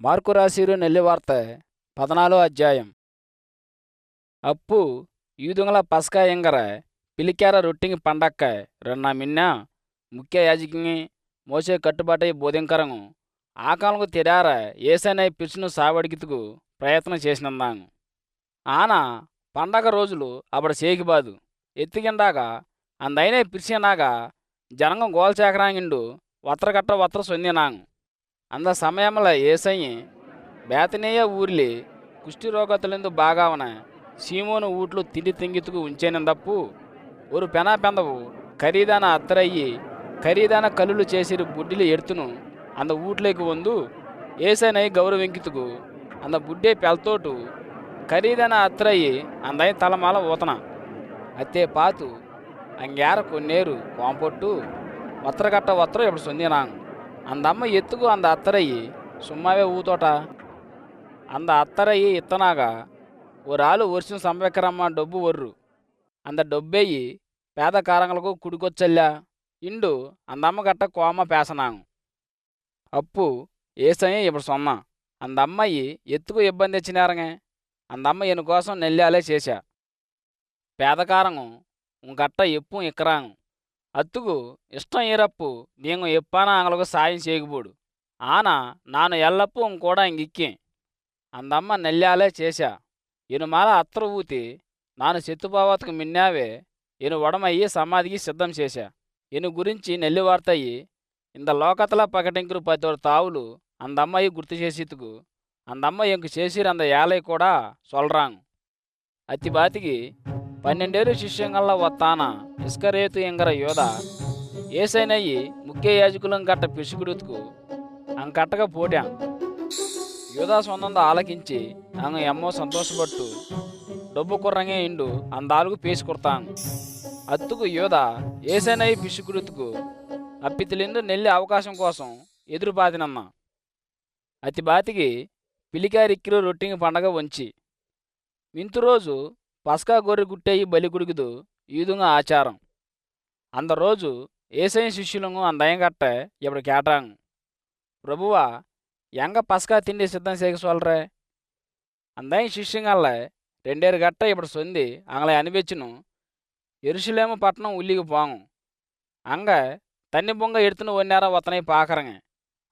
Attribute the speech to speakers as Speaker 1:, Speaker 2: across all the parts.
Speaker 1: Mark రాసిరు నెల్లివార్త పదనాలో అధ్యాయం. అప్పు యూదుంగల పస్కా ఎంగర పిలికేర రొట్టింగి పండక్క రెన్న మిన్న ముఖ్య యాజకింగి మోసే కట్టుబాటై బోధింకరంగు. ఆకాలకు తెరార ఏసనై పిలుచును సావడికితుకు ప్రయత్నం చేసినందాంగు. ఆన పండగ రోజులు అప్పుడు సేకిబాదు ఎత్తికిండాక అందైనే పిలిచినాక జనంగం గోల్చేకరాంగిండు వత్రకట్ట వత్ర సొందినాంగు. అంద సమయంలో ఏసయ్యి బేతనేయ ఊర్లి కుష్ఠిరోగతులందు బాగావన సీమోను ఊట్లు తిండి తింగితుకు ఉంచేనందప్పు ఒరు పెనా పెందవు ఖరీదాన అత్తరయ్యి ఖరీదాన కల్లులు చేసిరు బుడ్డిలు ఎడుతును అంద ఊట్లోకి వందు. ఏసైనై గౌరవింకితుకు అంద బుడ్డే పెళ్తోటు ఖరీదాన అత్తరయ్యి అందై తలమాల ఊతన. అత్తే పాతు అంగేర కొన్నేరు కోంపొట్టు వత్రగట్ట వత్ర ఇప్పుడు సొందినాంగు అందమ్మ ఎత్తుకు అంద అత్తరయ్యి. సుమ్మావే ఊతోట. అంద అత్తరయ్యి ఇత్తనాగా. ఒరాలు వర్షం సంవెక్కరమ్మ డబ్బు ఒర్రు. అంద డబ్బేయి పేద కారంగలకు కుడికొచ్చల్లా. ఇండు అందమ్మ గట్ట కోమ పేసనాను అప్పు ఏసయ్య ఇప్పుడు సొన్న అందమ్మాయి ఎత్తుకు ఇబ్బంది తెచ్చినారంగే అందమ్మ ఈయన కోసం నెల్లాలే చేశా. పేదకారం ఉంగట్ట ఎప్పు ఇక్కరాను అత్తుకు ఇష్టం ఈరప్పు నీంగు ఎప్పాన ఆంగలకు సాయం చేయకపోడు. ఆన నాను ఎల్లప్పు కూడా ఇంగిక్కి అందమ్మ నెల్లాలే చేశా. ఇనుమాల మాల అత్తరు ఊతి నాను శత్రుభావతకు మిన్నావే. ఇను వడమయ్యి సమాధికి సిద్ధం చేశా. ఇను గురించి నెల్లి వార్తయ్యి ఇంత లోకతల పకటింకురు పతోడు తావులు అందమ్మయ్యి గుర్తు చేసేతుకు అందమ్మ ఇంక చేసిరంద యాలయ్య కూడా సొలరాంగ్ అతిబాతికి బాతికి పన్నెండేరు వత్తాన ఇస్కరేతు ఎంగర యోధ. ఏసైనయ్యి ముఖ్య యాజకులం గట్ట పిసుగుడుతుకు అంకట్టగా పోటాం. యోధా సొంతంతో ఆలకించి అంగ ఎమ్మో సంతోషపట్టు డబ్బు కుర్రంగే ఇండు అందాలుగు పేసుకుడతాను అత్తుకు యోధ ఏసైనయ్యి పిసుగుడుతుకు అప్పితిలిందు నెల్లి అవకాశం కోసం ఎదురుపాతినమ్మ అతి బాతికి పిలికారిక్కిరు రొట్టింగ్ పండగ వంచి. మింతు రోజు పస్కా గొర్రె గుట్టేయి బలి గుడిగుదు ఈదుంగ ఆచారం. అంద రోజు ఏసై శిష్యులను అందయం గట్ట ఇప్పుడు కేటాంగ్. ప్రభువా ఎంగ పస్కా తిండి సిద్ధం చేక సొల్రే? అందయం శిష్యంగల్ల రెండేరు గట్ట ఇప్పుడు సొంది అంగళ అనిపించును ఎరుషులేము పట్టణం ఉల్లికి పోంగు. అంగ తన్ని బొంగ ఎడుతును వన్నారా వతనై పాకరంగ.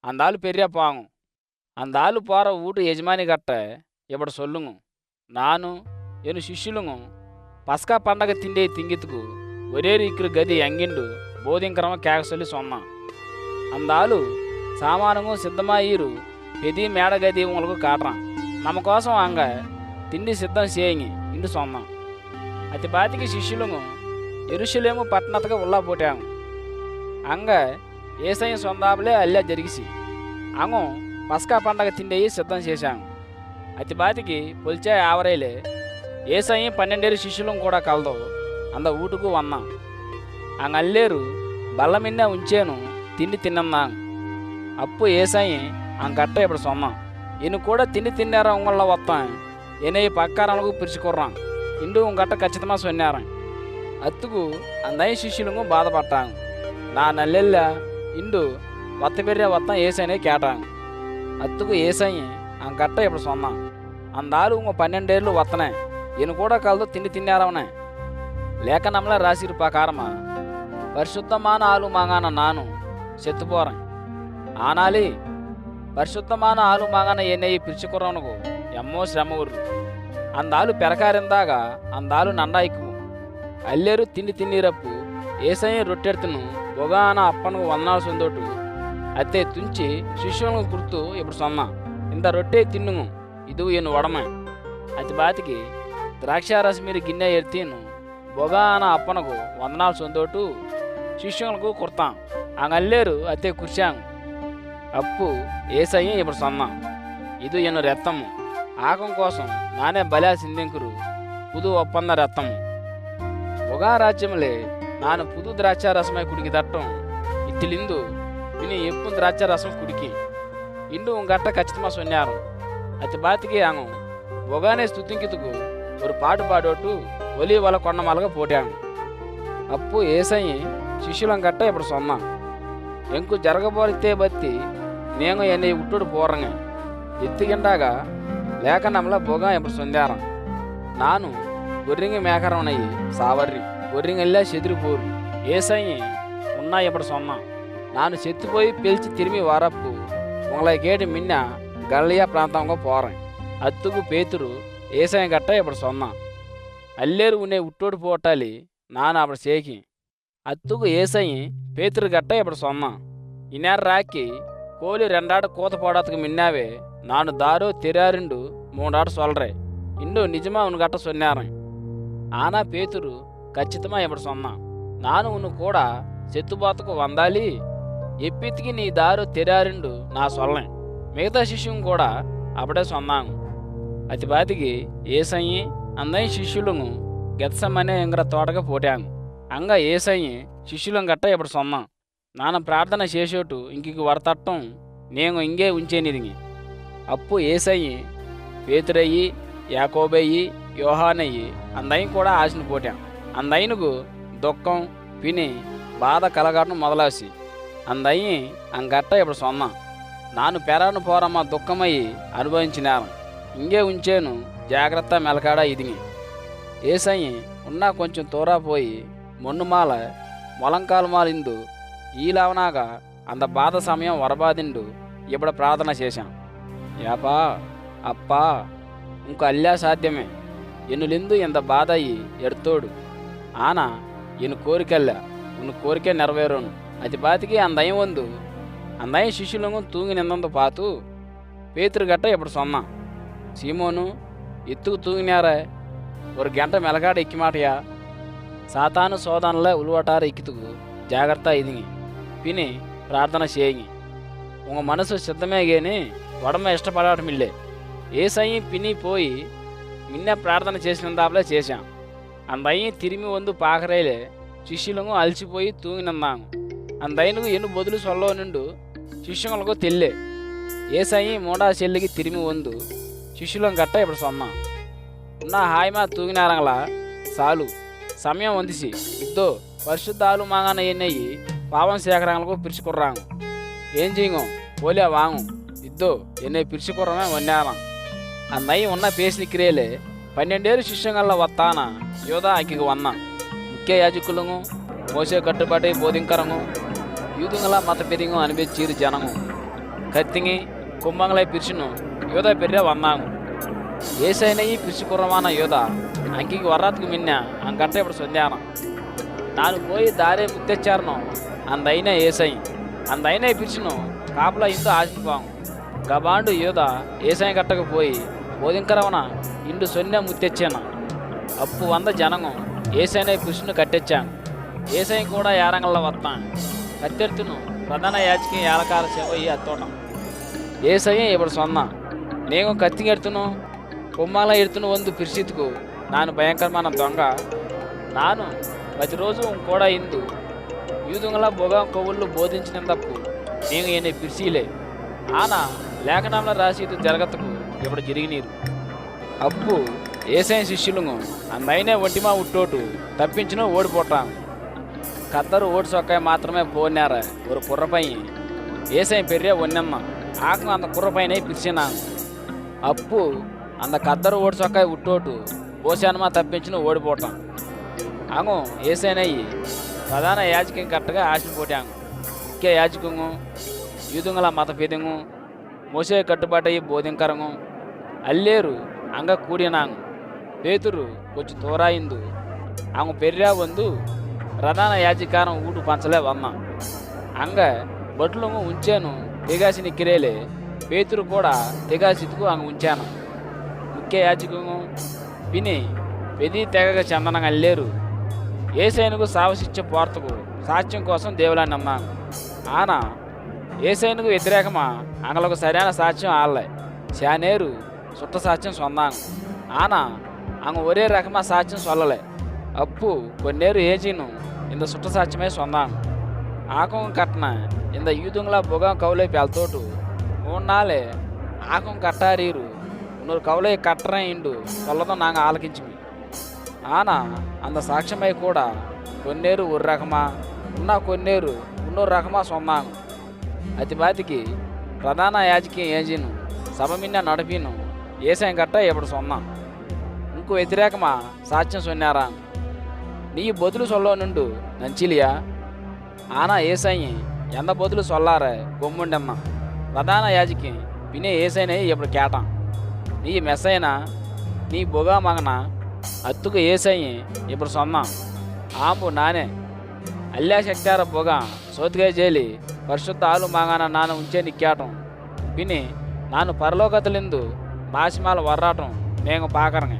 Speaker 1: అందాలు పెరియ పాంగు. అందాలు పోర ఊటు యజమాని గట్ట ఇప్పుడు సొల్లుంగు. నాను ఎను శిష్యులను పస్కా పండగ తిండే తింగితుకు ಒರೇ ఇక్కడ గది అంగిండు బోధింకరమ ಕ್ಯಾಗಸೊಲಿ ಸೊನ್ನ అందాలు సామానము సిద్ధమాయిరు పెది మేడగది ఉంగలకు కాటరా. నమ్మ కోసం అంగ తిండి సిద్ధం చేయి ఇండు సొన్నాం. అతి బాతికి శిష్యులను ఎరుషులేము పట్టణతగా ఉల్లా పోటాము అంగ ఏసైన సొందాబులే అల్లె జరిగిసి అంగం పస్కా పండగ తిండి సిద్ధం చేశాము. అతి బాతికి పొలిచే ఆవరేలే ఏసయ్య పన్నెండేళ్ళు శిష్యులం కూడా కలదు. అంద ఊటుకు వన్నాం. అంగల్లేరు బల్ల మిన్న ఉంచేను తిండి తిన్నన్నాం అప్పు ఏసయ్య అంగట్ట ఇప్పుడు సొన్నాం. ఈయన కూడా తిండి తిన్నారా ఉంగళ్ళ వస్తాం ఈయన పక్కారాలకు పిరుచుకుర్రాం. ఇండు ఉంగట్ట ఖచ్చితమా సొన్నారం? అత్తుకు అందయ్య శిష్యులకు బాధపట్టాం నా నల్లెల్ల ఇండు వత్త పెరిగే వత్తం ఏసైనే కేటాం. అత్తుకు ఏసయ్య అంగట్ట ఇప్పుడు సొన్నాం. అందాలు ఇంకో పన్నెండేళ్ళు వత్తనే. ఈయన కూడా కలదు తిండి తిన్నారవనే. లేఖనంలా రాసిరు ప్రకారమా పరిశుద్ధమాన ఆలు మాగాన నాను చెత్తుపోరం. ఆనాలి పరిశుద్ధమాన ఆలు మాగాన ఎన్నయ్యి పిలుచుకురవనుకు ఎమ్మో శ్రమ ఉర్రు అందాలు పెరకారిందాగా అందాలు నండాయికు అల్లేరు తిండి తిన్నీరప్పు ఏసయ్య రొట్టెడుతును బొగాన అప్పను వందనాలు సొందోటు. అత్తే తుంచి శిష్యులను గుర్తు ఇప్పుడు సొన్న. ఇంత రొట్టె తిన్నుము ఇది ద్రాక్షారసి ద్రాక్షారసం మీరు గిన్నె ఎత్తిను బొగాన అప్పనకు వందనాలు సొందోటు శిష్యులకు కుర్తాం అంగల్లేరు అతే కుర్చాం అప్పు ఏసయ్య ఇప్పుడు సొన్నాం. ఇది ఎన్ను రెత్తము ఆకం కోసం నానే బలా సిందింకురు పుదు ఒప్పంద రత్తము బొగా రాజ్యములే నాను పుదు ద్రాక్షారసమై కుడికి దట్టం ఇత్తిలిందు విని ఎప్పు ద్రాక్షారసం కుడికి. ఇండు ఉంగట్ట ఖచ్చితమా సొన్నారు అతి బాతికి ఆంగం బొగానే స్థుతింకితుకు ఒక పాట பாடோட்டு ఒలి வல కొండమాలగా పోటాను అప్పు ఏసయ్యి శిష్యులం గట్ట ఇప్పుడు సొన్నా ఎంకు జరగబోరితే బత్తి నేను ఎన్ని ఉట్టుడు పోరంగ ఎత్తుగిండాగ లేఖనంలో భోగం ఇప్పుడు సొందారం నాను గొర్రింగి మేకరమనయ్యి సావర్రి గొర్రింగెల్లా చెదిరిపోరు ఏసయ్యి ఉన్నా ఇప్పుడు సొన్నా నాను చెత్తిపోయి పిలిచి తిరిగి వారప్పు గేటు మిన్న గల్లయ్య ప్రాంతంగా పోరం అత్తుకు పేతురు ఏసయ్య గట్ట ఇప్పుడు సొన్న అల్లేరు ఉనే ఉట్టోడు పోటాలి నాను అప్పుడు చేకి. అత్తుకు ఏసయి పేతురు గట్ట ఇప్పుడు సొన్న ఇనారు రాకి కోలి రెండాడు కూత పోడాతకు మిన్నావే నాను దారో తెరారిండు మూడాడు సొలరే. ఇండు నిజమా ఉను గట్ట సొన్నారం. ఆనా పేతురు ఖచ్చితమా ఇప్పుడు సొన్నా నాను ఉను కూడా చెత్తుబాతకు వందాలి ఎప్పితికి నీ దారు తెరారిండు నా సొల్లం మిగతా శిష్యం కూడా అప్పుడే సొన్నాను అతి బాతికి ఏసయ్యి అందయి శిష్యులను గెత్సమనే ఇంగ్ర తోటగా పోటాను. అంగ ఏసయ్యి శిష్యులం గట్ట ఇప్పుడు సొన్నాం నాన్న ప్రార్థన చేసేటు ఇంకికి వరతట్టం నేను ఇంగే ఉంచేనిదిగి అప్పు ఏసయ్యి పేతురయ్యి యాకోబయ్యి యోహానయ్యి అందయ్య కూడా ఆశను పోటాం. అందయినుకు దుఃఖం పిని బాధ కలగటం మొదలాసి అందయ్యి అంగట్ట ఇప్పుడు సొన్నాం నాను పెరాను పోరమ్మ దుఃఖమయ్యి అనుభవించినాను. ఇంగే ఉంచేను. జాగ్రత్త మెలకాడా ఇదిని. ఏసయ్యి ఉన్నా కొంచెం తోరా పోయి మొన్నుమాల మొలంకాలు మాలిందు ఈలావనాగా అంత బాధ సమయం వరబాదిండు. ఇప్పుడు ప్రార్థన చేశాం. యాపా అప్పా ఇంక అల్లా సాధ్యమే. ఎన్నులిందు ఇంత బాధ అయ్యి ఎడుతోడు. ఆన ఈయన కోరికెల్లా ఉన్ కోరికే నెరవేరును. అతి బాతికి అందయం వందు అందయం శిష్యులను తూంగి నిందంతో పాతు పేతురు గట్ట ఇప్పుడు సొన్నాం. సీమోను ఎత్తుకు తూగినారా ஒரு గంట మెలగాడ ఎక్కిమాటయా సాతాను సోదనలే ఉలువటారు ఎక్కితుకు జాగ్రత్త ఇదిగి పిని ప్రార్థన చేయి உங்க మనసు సిద్ధమే గేని వడమ ఇష్టపడటం ఇల్లే ఏసయ్యి పిని పోయి మిన్న ప్రార్థన చేసినందాపులే చేశాం అందయ్యి తిరిమి వందు పాకరైలే శిష్యులను అలసిపోయి తూగినందాము అందైనకు ఎన్ను బొదులు సొల్లో నుండు శిష్యులకు తెల్లే ఏసయ్యి మూడా చెల్లికి తిరిమి వందు శిష్యులం గట్ట ఇప్పుడు సొన్నాం. ఉన్న హాయిమా తూగినారంగలా. చాలు. సమయం వందిసి. ఇద్దో పరిశుద్ధాలు మాగాన ఎన్నయ్యి పావం సేకరంగలకు పిరుచుకుర్రాంగు ఏం చేయము పోలే వాంగు ఇద్దో ఎన్నే పిరుచుకుర్రమే వన్నారం. అన్నయ్య ఉన్న పేసి క్రియలే పన్నెండేళ్ళు శిష్యంగల్ల వత్తాన? యోధా ఆకికి వన్న. ముఖ్య యాజకులను మోసే కట్టుబడి బోధింకరము యూదుంగల మత పెరిగు అనిపించీరు జనము. కత్తింగి కుంభంగలై పిరుచును యోధ పెర్రే వన్నాము. ఏసైనయి పిరుచుకుర్రమాన యోధ అంకికి వరాత్కు మిన్న అంకట్ట ఇప్పుడు సొందానం ನಾನು పోయి దారే ముత్తెచ్చారను అందైన ఏసై. అందైన పిలిచిను కాపలా ఇందు ఆశిపాం గబాండు యోధ ఏసై కట్టకు పోయి బోధింకరవన ఇండు సొన్నె ముత్తెచ్చాను. అప్పు వంద జనము ఏసైన పిలుచును కట్టెచ్చాను. ఏసై కూడా యారంగల్లో వస్తాను కత్తెర్తును ప్రధాన యాచికి ఏలకాల సేవ ఈ అత్తోటం. ఏసయ్య ఇప్పుడు సొన్నా. నేను కత్తిగెడుతును కొమ్మాల ఎడుతును ಒಂದು పిరిచితుకు నాను భయంకరమైన దొంగ ನಾನು ప్రతిరోజు కూడా ఇందు యూదుంగల బొగ కొవ్వుళ్ళు బోధించిన తప్పు నేను ఈయన పిలిచిలే ఆన లేఖనంలో రాసి ఇది జరగతకు ఇప్పుడు జరిగినీరు అప్పు ఏసైన శిష్యులను అందైనే ఒంటిమా ఉట్టోటు తప్పించును ఓడిపోటాను కద్దరు ఓడి సొక్కాయ మాత్రమే పోనారా ఒక కుర్రపై ఏసై పెర్రే ఒన్నమ్మ ఆకు అంత కుర్రపైన పిలిచినాను అప్పు అంత కద్దరు ఓడి సొక్కాయ ఉట్టోటు పోసానమా తప్పించిన ఓడిపోతాం. అంగు ఏసైనయ్యి. ప్రధాన యాజకం కరెక్ట్గా ఆశను పోటాంగు ముఖ్య యాజకము యూదుంగల మత పేదంగు మోసే కట్టుబాటయ్యి బోధింకరంగు. అల్లేరు అంగ కూడినాంగు పేతురు కొంచెం తోరాయిందు. అంగు పెర్రా వందు ప్రధాన యాజకారం ఊటు పంచలే వన్నా అంగ బొట్లుంగు ఉంచాను తెగాసి నిక్కిరేలే పేతురు కూడా తెగాసితుకు అంగ ఉంచాను. ముఖ్య యాచకము విని పెది తెగక చందనంగా అల్లేరు. ఏసైనుకు సావశిచ్చ పోర్తకు సాక్ష్యం కోసం దేవులాన్ని నమ్మాను. ఆన ఏసైనుకు వ్యతిరేకమా? అంగలకు సరైన సాక్ష్యం ఆళ్ళే శానేరు సుట్ట సాక్ష్యం సొందాను. ఆన అంగ ఒరే రకమా సాక్ష్యం సొల్లలే. అప్పు కొన్నేరు ఏజీను ఇంత సుట్ట సాక్ష్యమే సొందాను. ఆకం కట్న ఇంత యూదుంగ్లా బొగం కౌలై పెళ్తోటు మూన్నాలే ఆకం కట్టారీరు నూరు కౌలై కట్టరా ఇండు కొల్లతో నాంగ ఆలకించిమి ఆన అంత సాక్ష్యమై కూడా కొన్నేరు ஒரு రకమా ఉన్న కొన్నేరు ఉన్నూరు రకమా సొన్నాను అతి బాతికి ప్రధాన యాజకీ ఏజీను సభ మిన్న నడిపిను ఏసాయం గట్ట ఇప్పుడు సొన్నాం ఇంకో వ్యతిరేకమా సాక్ష్యం సొన్నారా நீ பதில் சொல்லணுண்டு நஞ்சிலியா ஆனா ஏசாயி எந்த பதில் சொல்லார கொம்முண்டம்மா ప్రధాన యాజకి వినే ఏసైనా ఇప్పుడు కేటాం? నీ మెస్సైనా నీ బొగా మగన? అత్తుకు ఏసై ఇప్పుడు సొన్నా? ఆంబు నానే. అల్లా శక్తార బొగ సోతిగా జేలి పరిశుద్ధ ఆలు మాగాన నాన్న ఉంచే నిక్కేటం విని నాను పరలోకతలిందు నాశమాల వర్రాటం నేను పాకరంగే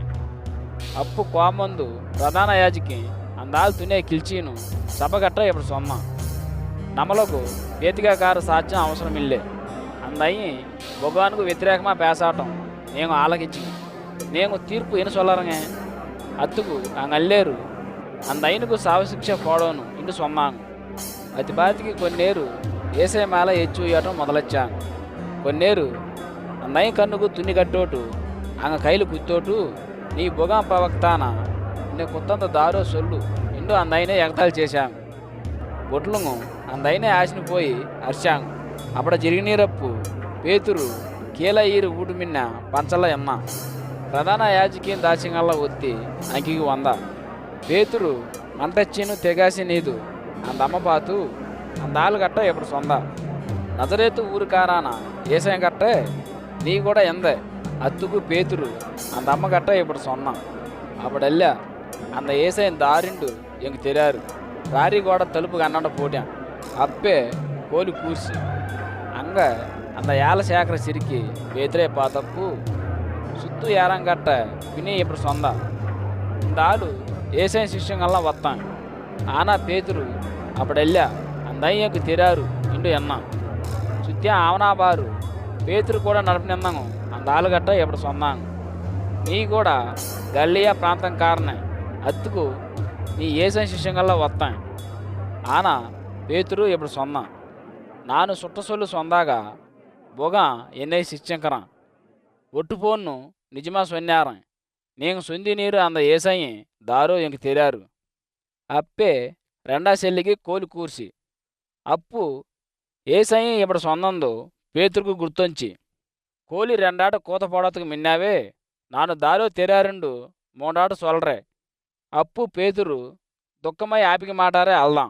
Speaker 1: అప్పు కోమందు ప్రధాన యాజకి అందాలు తునే కిల్చీను సభగట్ట ఇప్పుడు సొమ్మ నమలకు వేతికాకారు సాధ్యం అవసరం ఇల్లే అందయి భగవాన్కు వ్యతిరేకమా పేసాటం? నేను ఆలకించి నేను తీర్పు ఎను సొల్లరంగే అత్తుకు అంగల్లేరు అందైనకు సావశిక్ష పోడోను ఇంటి సొమ్మాను. అతి బాతికి కొన్నేరు ఏసే మేళ ఎచ్చు మొదలొచ్చాను. కొన్నేరు అందయ్య కన్నుకు తుని కట్టోటు అంగ కైలు కుత్తోటు నీ భుగం ప్రవక్తాన? నీ కొత్తంత దారో సొల్లు ఇండు అందైనే ఎగతాలు చేశాం బొట్లుంగు అందైనే ఆశని పోయి అరిచాం అప్పుడు జరిగినీరప్పు పేతురు కీల ఈరు ఊటు మిన్న పంచల ప్రధాన యాజకీయం దాచింగల్ల ఒత్తి అంకికి వంద. పేతురు మంటచ్చిను తెగాసి నీదు. అందమ్మ పాతు అందాలు గట్ట ఇప్పుడు సొంద. నజరేతు ఊరు కారాన ఏసాయం గట్టే నీ కూడా ఎందే. అత్తుకు పేతురు అందమ్మ గట్ట ఇప్పుడు సొన్న. అప్పుడెల్లా అంద ఏసయం దారిండు ఎంకు తెరారు. దారి గోడ తలుపు కన్నడ పోటాం. అప్పే కోలి కూర్చి అంగ அந்த ఏల సేకర సిరికి వేతిరే పాతప్పు సుత్తు ఏరంగట్ట విని ఇప్పుడు సొంద இந்த ஆளு ஏசைன் சிஷ்யங்கள்லாம் வத்தான் ஆனா பேதுரு அப்படில்ல அந்த ஐயக்கு தெரியாரு ఇండు ఎన్న సుత్యా ఆవనా బారు పేతురు కూడా నడిపినందాము అంద ఆలుగట్ట ఇప్పుడు సొన్నాను నీ కూడా గల్లియా ప్రాంతం కారణే అత్తుకు నీ ఏసై శిష్యంగల్లా వస్తాం ఆనా పేతురు ఇప్పుడు సొన్నా నాను సుట్టసొల్లు సొందాగా బొగ ఎన్నై శిష్యంకరం ఒట్టుపోన్ను నిజమా సొన్నారం. నేను సొంది నీరు అంద ఏసయ్యి దారో ఇంక తెరారు. అప్పే రెండా సెల్లికి కోలి కూర్చి. అప్పు ఏసయ్యి ఇప్పుడు సొందందు పేతురుకు గుర్తొంచి. కోలి రెండాట కూత పొడతకు మిన్నావే నాను దారో తెరారుండు మూడాట సొలరే అప్పు పేతురు దుఃఖమై ఆపికి మాటారే అల్దాం